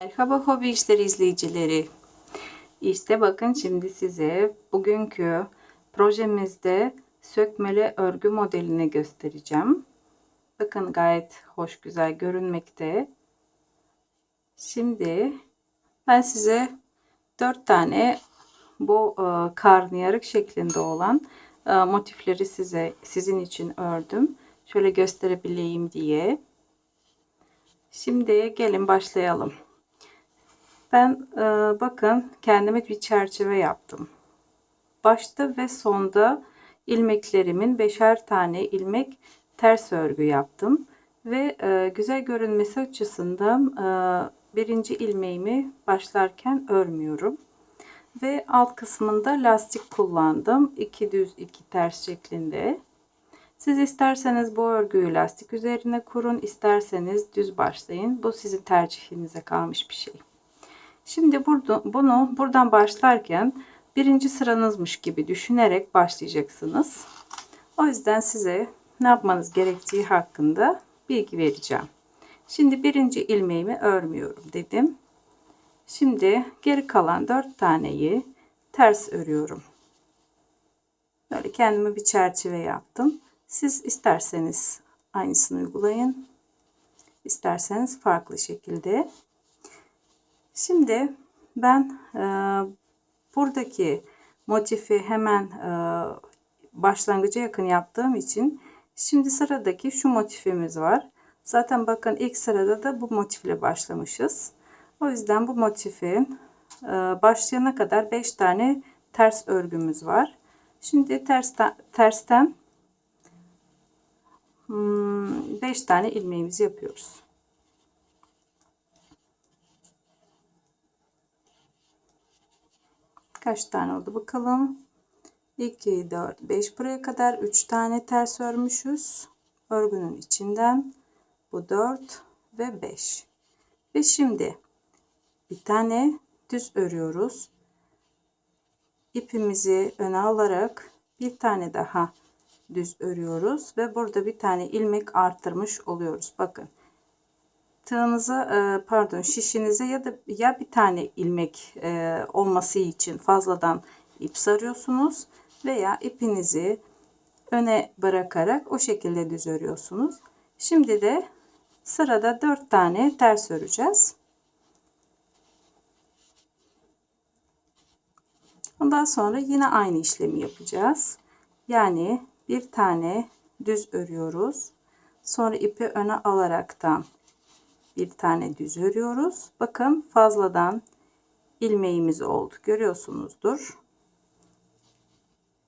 Merhaba hobi işleri izleyicileri. İşte bakın şimdi size bugünkü projemizde sökmeli örgü modelini göstereceğim. Bakın gayet hoş güzel görünmekte. Şimdi ben size 4 tane bu e, karnıyarık şeklinde olan e, motifleri size sizin için ördüm. Şöyle gösterebileyim diye. Şimdi gelin başlayalım. Ben e, bakın kendime bir çerçeve yaptım. Başta ve sonda ilmeklerimin beşer tane ilmek ters örgü yaptım. Ve e, güzel görünmesi açısından e, birinci ilmeğimi başlarken örmüyorum. Ve alt kısmında lastik kullandım. iki düz iki ters şeklinde. Siz isterseniz bu örgüyü lastik üzerine kurun, isterseniz düz başlayın. Bu sizin tercihinize kalmış bir şey. Şimdi burada, bunu buradan başlarken birinci sıranızmış gibi düşünerek başlayacaksınız. O yüzden size ne yapmanız gerektiği hakkında bilgi vereceğim. Şimdi birinci ilmeğimi örmüyorum dedim. Şimdi geri kalan dört taneyi ters örüyorum. Böyle kendime bir çerçeve yaptım. Siz isterseniz aynısını uygulayın. İsterseniz farklı şekilde. Şimdi ben e, buradaki motifi hemen e, başlangıca yakın yaptığım için şimdi sıradaki şu motifimiz var. Zaten bakın ilk sırada da bu motifle başlamışız. O yüzden bu motifin e, başlayana kadar 5 tane ters örgümüz var. Şimdi tersten, tersten 5 hmm, tane ilmeğimizi yapıyoruz. Kaç tane oldu bakalım. 2, 4, 5 buraya kadar 3 tane ters örmüşüz. Örgünün içinden bu 4 ve 5. Ve şimdi bir tane düz örüyoruz. İpimizi öne alarak bir tane daha düz örüyoruz ve burada bir tane ilmek arttırmış oluyoruz. Bakın tığınıza e, pardon şişinize ya da ya bir tane ilmek e, olması için fazladan ip sarıyorsunuz veya ipinizi öne bırakarak o şekilde düz örüyorsunuz. Şimdi de sırada 4 tane ters öreceğiz. Ondan sonra yine aynı işlemi yapacağız. Yani bir tane düz örüyoruz. Sonra ipi öne alaraktan bir tane düz örüyoruz. Bakın fazladan ilmeğimiz oldu. Görüyorsunuzdur.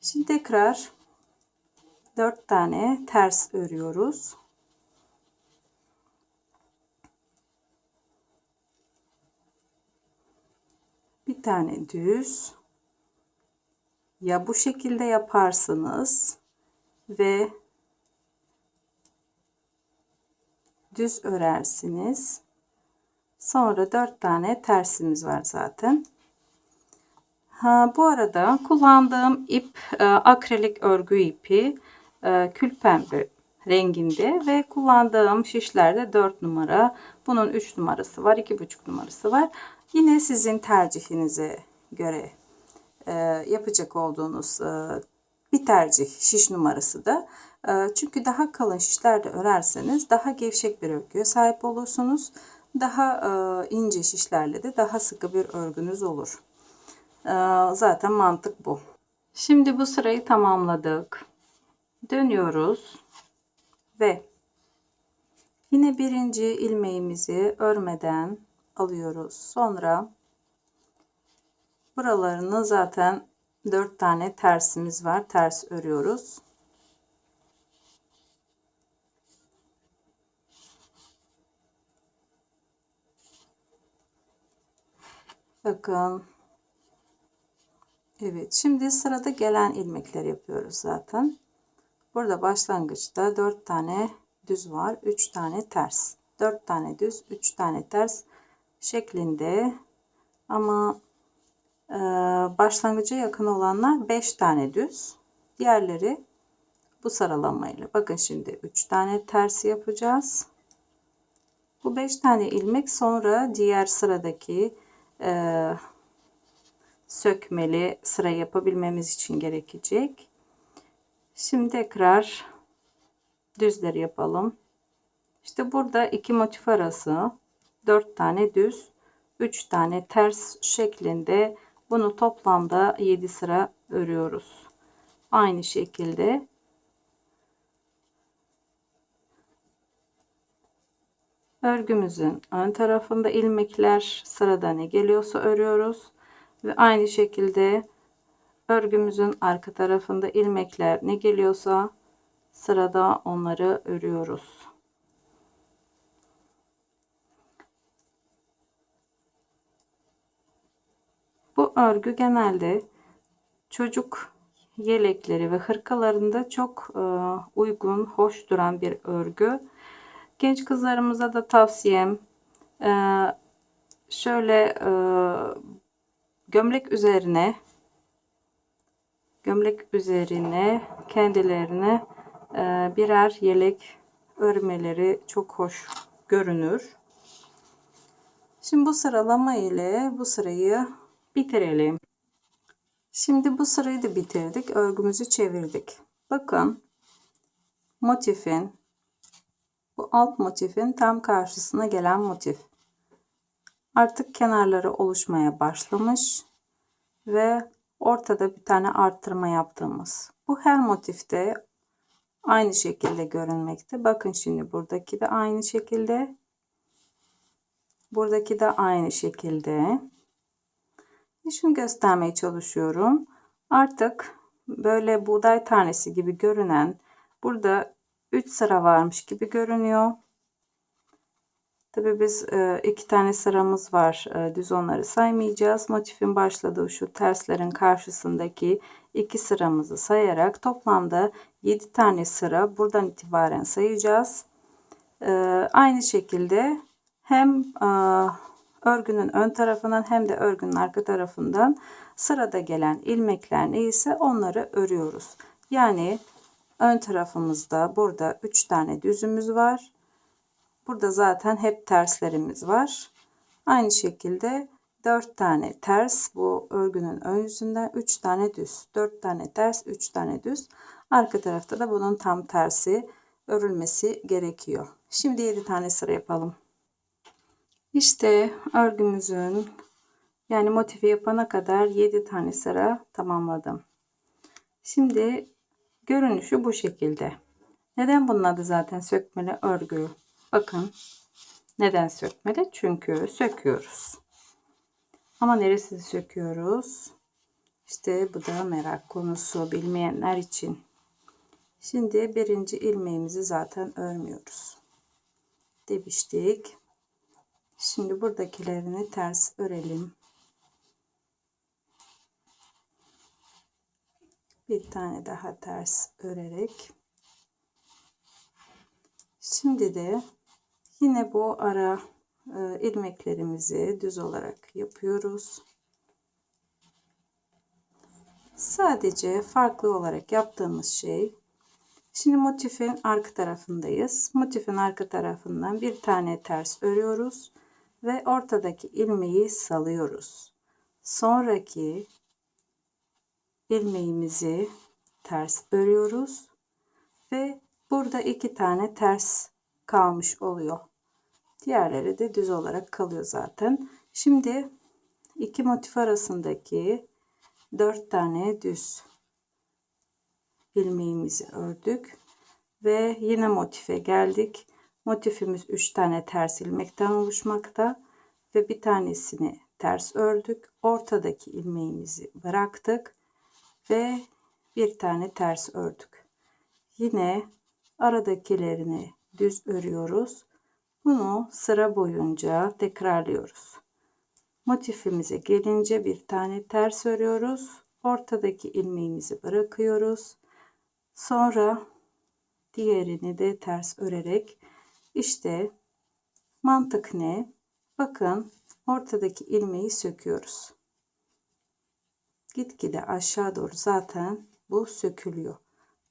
Şimdi tekrar 4 tane ters örüyoruz. Bir tane düz. Ya bu şekilde yaparsınız ve düz örersiniz. Sonra 4 tane tersimiz var zaten. Ha, bu arada kullandığım ip e, akrilik örgü ipi e, kül pembe renginde ve kullandığım şişlerde 4 numara. Bunun 3 numarası var, 2,5 numarası var. Yine sizin tercihinize göre e, yapacak olduğunuz e, bir tercih şiş numarası da çünkü daha kalın şişlerde örerseniz daha gevşek bir örgüye sahip olursunuz. Daha e, ince şişlerle de daha sıkı bir örgünüz olur. Ee, zaten mantık bu. Şimdi bu sırayı tamamladık. Dönüyoruz ve yine birinci ilmeğimizi örmeden alıyoruz. Sonra buralarını zaten 4 tane tersimiz var. Ters örüyoruz. Bakın. Evet. Şimdi sırada gelen ilmekler yapıyoruz zaten. Burada başlangıçta 4 tane düz var. 3 tane ters. 4 tane düz, 3 tane ters şeklinde. Ama e, başlangıca yakın olanlar 5 tane düz. Diğerleri bu sıralamayla. Bakın şimdi 3 tane ters yapacağız. Bu 5 tane ilmek sonra diğer sıradaki e, sökmeli sıra yapabilmemiz için gerekecek. Şimdi tekrar düzleri yapalım. İşte burada iki motif arası 4 tane düz 3 tane ters şeklinde bunu toplamda 7 sıra örüyoruz. Aynı şekilde örgümüzün ön tarafında ilmekler sırada ne geliyorsa örüyoruz ve aynı şekilde örgümüzün arka tarafında ilmekler ne geliyorsa sırada onları örüyoruz. Bu örgü genelde çocuk yelekleri ve hırkalarında çok e, uygun, hoş duran bir örgü. Genç kızlarımıza da tavsiyem e, şöyle e, gömlek üzerine gömlek üzerine kendilerine birer yelek örmeleri çok hoş görünür. Şimdi bu sıralama ile bu sırayı bitirelim. Şimdi bu sırayı da bitirdik. Örgümüzü çevirdik. Bakın motifin bu alt motifin tam karşısına gelen motif. Artık kenarları oluşmaya başlamış ve ortada bir tane arttırma yaptığımız. Bu her motifte aynı şekilde görünmekte. Bakın şimdi buradaki de aynı şekilde. Buradaki de aynı şekilde. Şunu göstermeye çalışıyorum. Artık böyle buğday tanesi gibi görünen burada 3 sıra varmış gibi görünüyor. Tabii biz e, iki tane sıramız var. E, düz onları saymayacağız. Motifin başladığı şu terslerin karşısındaki iki sıramızı sayarak toplamda 7 tane sıra buradan itibaren sayacağız. E, aynı şekilde hem örgünün ön tarafından hem de örgünün arka tarafından sırada gelen ilmekler neyse onları örüyoruz. Yani ön tarafımızda burada 3 tane düzümüz var. Burada zaten hep terslerimiz var. Aynı şekilde 4 tane ters bu örgünün ön yüzünden 3 tane düz. 4 tane ters 3 tane düz. Arka tarafta da bunun tam tersi örülmesi gerekiyor. Şimdi 7 tane sıra yapalım. İşte örgümüzün yani motifi yapana kadar 7 tane sıra tamamladım. Şimdi görünüşü bu şekilde. Neden bunun adı zaten sökmeli örgü? Bakın neden sökmeli? Çünkü söküyoruz. Ama neresi söküyoruz? İşte bu da merak konusu bilmeyenler için. Şimdi birinci ilmeğimizi zaten örmüyoruz. Demiştik. Şimdi buradakilerini ters örelim. Bir tane daha ters örerek. Şimdi de yine bu ara e, ilmeklerimizi düz olarak yapıyoruz. Sadece farklı olarak yaptığımız şey Şimdi motifin arka tarafındayız. Motifin arka tarafından bir tane ters örüyoruz ve ortadaki ilmeği salıyoruz. Sonraki ilmeğimizi ters örüyoruz ve burada iki tane ters kalmış oluyor. Diğerleri de düz olarak kalıyor zaten. Şimdi iki motif arasındaki dört tane düz ilmeğimizi ördük ve yine motife geldik. Motifimiz 3 tane ters ilmekten oluşmakta ve bir tanesini ters ördük. Ortadaki ilmeğimizi bıraktık ve bir tane ters ördük. Yine aradakilerini düz örüyoruz. Bunu sıra boyunca tekrarlıyoruz. Motifimize gelince bir tane ters örüyoruz. Ortadaki ilmeğimizi bırakıyoruz. Sonra diğerini de ters örerek işte mantık ne? Bakın ortadaki ilmeği söküyoruz. Gitgide aşağı doğru zaten bu sökülüyor.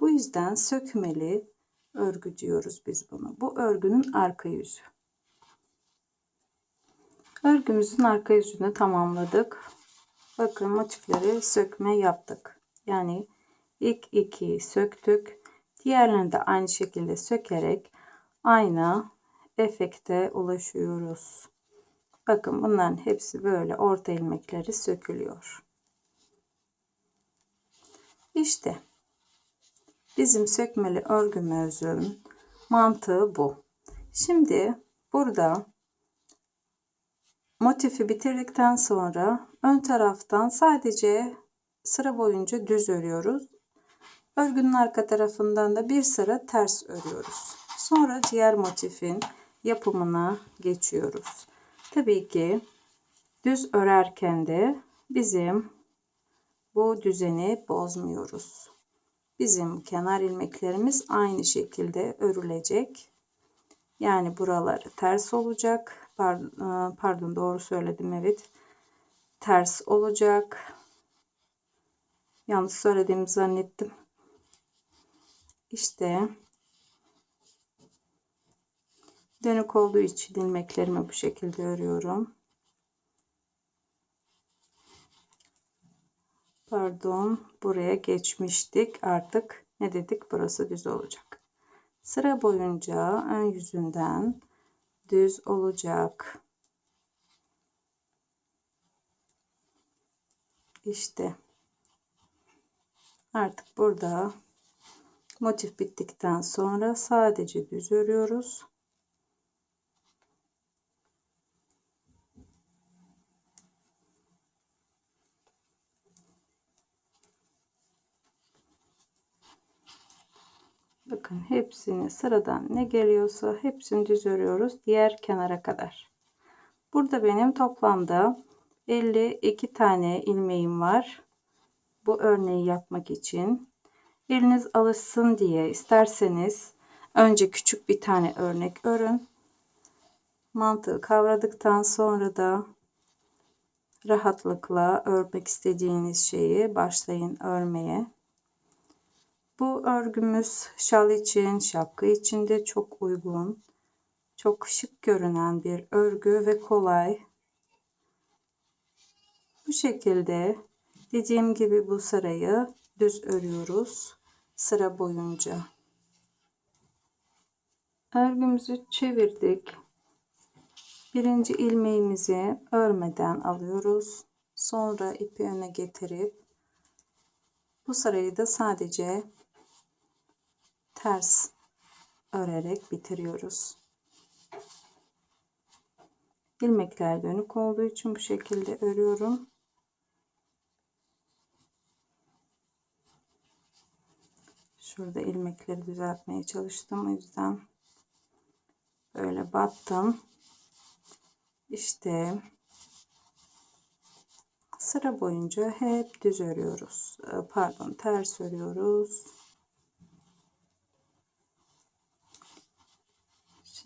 Bu yüzden sökmeli örgü diyoruz biz bunu. Bu örgünün arka yüzü. Örgümüzün arka yüzünü tamamladık. Bakın motifleri sökme yaptık. Yani ilk iki söktük. Diğerlerini de aynı şekilde sökerek aynı efekte ulaşıyoruz. Bakın bunların hepsi böyle orta ilmekleri sökülüyor. İşte bizim sökmeli örgümüzün mantığı bu. Şimdi burada motifi bitirdikten sonra ön taraftan sadece sıra boyunca düz örüyoruz. Örgünün arka tarafından da bir sıra ters örüyoruz. Sonra diğer motifin yapımına geçiyoruz. Tabii ki düz örerken de bizim bu düzeni bozmuyoruz. Bizim kenar ilmeklerimiz aynı şekilde örülecek. Yani buraları ters olacak. Pardon, pardon doğru söyledim evet. Ters olacak. Yanlış söylediğimi zannettim. İşte dönük olduğu için ilmeklerimi bu şekilde örüyorum. Pardon buraya geçmiştik. Artık ne dedik? Burası düz olacak. Sıra boyunca ön yüzünden düz olacak. İşte artık burada motif bittikten sonra sadece düz örüyoruz. Bakın hepsini sıradan ne geliyorsa hepsini düz örüyoruz diğer kenara kadar. Burada benim toplamda 52 tane ilmeğim var. Bu örneği yapmak için. Eliniz alışsın diye isterseniz önce küçük bir tane örnek örün. Mantığı kavradıktan sonra da rahatlıkla örmek istediğiniz şeyi başlayın örmeye. Bu örgümüz şal için, şapka için de çok uygun. Çok şık görünen bir örgü ve kolay. Bu şekilde dediğim gibi bu sırayı düz örüyoruz sıra boyunca. Örgümüzü çevirdik. Birinci ilmeğimizi örmeden alıyoruz. Sonra ipi öne getirip bu sırayı da sadece ters örerek bitiriyoruz. İlmekler dönük olduğu için bu şekilde örüyorum. Şurada ilmekleri düzeltmeye çalıştım. O yüzden böyle battım. İşte sıra boyunca hep düz örüyoruz. Pardon ters örüyoruz.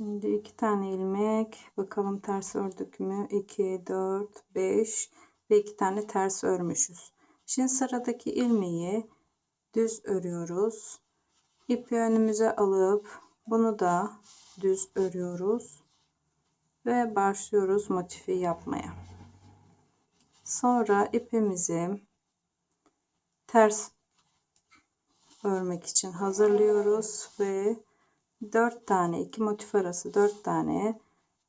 Şimdi iki tane ilmek. Bakalım ters ördük mü? 2, 4, 5 ve iki tane ters örmüşüz. Şimdi sıradaki ilmeği düz örüyoruz. İpi önümüze alıp bunu da düz örüyoruz. Ve başlıyoruz motifi yapmaya. Sonra ipimizi ters örmek için hazırlıyoruz ve 4 tane iki motif arası 4 tane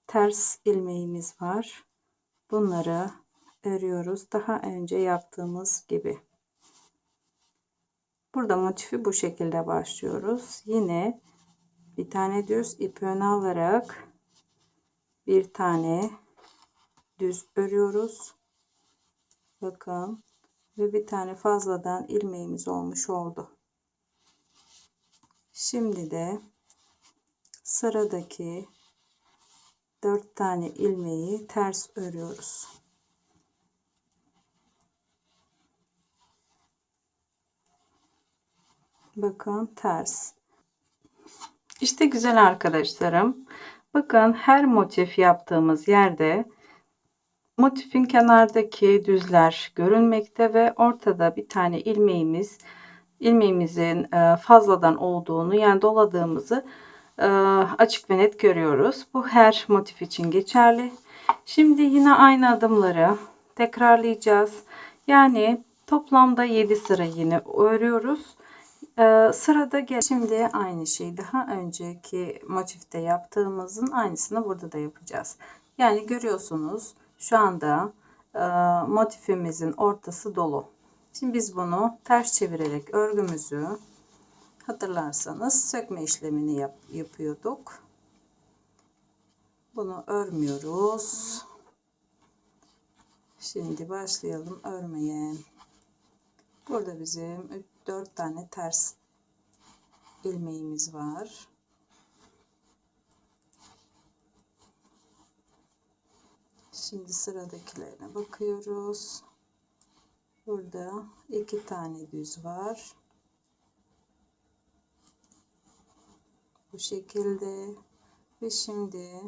ters ilmeğimiz var. Bunları örüyoruz. Daha önce yaptığımız gibi. Burada motifi bu şekilde başlıyoruz. Yine bir tane düz ip öne alarak bir tane düz örüyoruz. Bakın ve bir tane fazladan ilmeğimiz olmuş oldu. Şimdi de sıradaki 4 tane ilmeği ters örüyoruz. Bakın ters. İşte güzel arkadaşlarım. Bakın her motif yaptığımız yerde motifin kenardaki düzler görünmekte ve ortada bir tane ilmeğimiz ilmeğimizin e, fazladan olduğunu yani doladığımızı açık ve net görüyoruz. Bu her motif için geçerli. Şimdi yine aynı adımları tekrarlayacağız. Yani toplamda 7 sıra yine örüyoruz. Ee, sırada gel. Şimdi aynı şeyi daha önceki motifte yaptığımızın aynısını burada da yapacağız. Yani görüyorsunuz şu anda e, motifimizin ortası dolu. Şimdi biz bunu ters çevirerek örgümüzü hatırlarsanız sökme işlemini yap, yapıyorduk. Bunu örmüyoruz. Şimdi başlayalım örmeye. Burada bizim 4 tane ters ilmeğimiz var. Şimdi sıradakilerine bakıyoruz. Burada iki tane düz var. Bu şekilde ve şimdi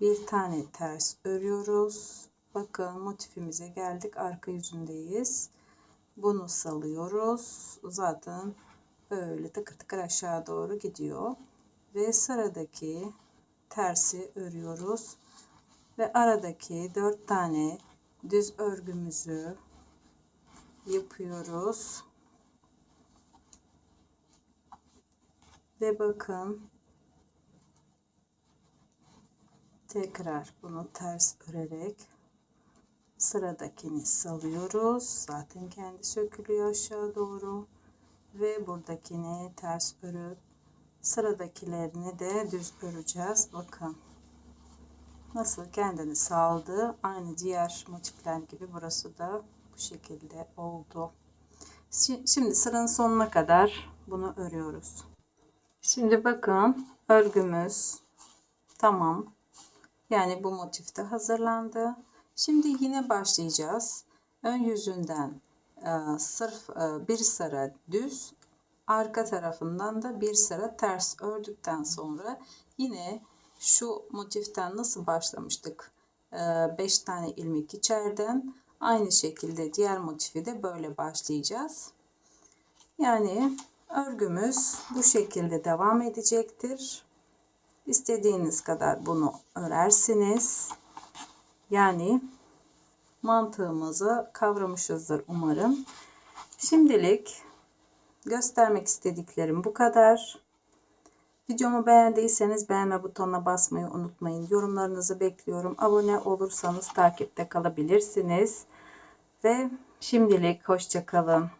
bir tane ters örüyoruz. Bakın motifimize geldik. Arka yüzündeyiz. Bunu salıyoruz. Zaten böyle tıkır tıkır aşağı doğru gidiyor. Ve sıradaki tersi örüyoruz. Ve aradaki dört tane düz örgümüzü yapıyoruz. Ve bakın tekrar bunu ters örerek sıradakini salıyoruz. Zaten kendi sökülüyor aşağı doğru. Ve buradakini ters örüp sıradakilerini de düz öreceğiz. Bakın nasıl kendini saldı. Aynı diğer motifler gibi burası da bu şekilde oldu. Şimdi sıranın sonuna kadar bunu örüyoruz. Şimdi bakın örgümüz tamam. Yani bu motifte hazırlandı. Şimdi yine başlayacağız. Ön yüzünden e, sırf e, bir sıra düz, arka tarafından da bir sıra ters ördükten sonra yine şu motiften nasıl başlamıştık? 5 e, tane ilmek içeriden aynı şekilde diğer motifi de böyle başlayacağız. Yani örgümüz bu şekilde devam edecektir. İstediğiniz kadar bunu örersiniz. Yani mantığımızı kavramışızdır umarım. Şimdilik göstermek istediklerim bu kadar. Videomu beğendiyseniz beğenme butonuna basmayı unutmayın. Yorumlarınızı bekliyorum. Abone olursanız takipte kalabilirsiniz. Ve şimdilik hoşçakalın.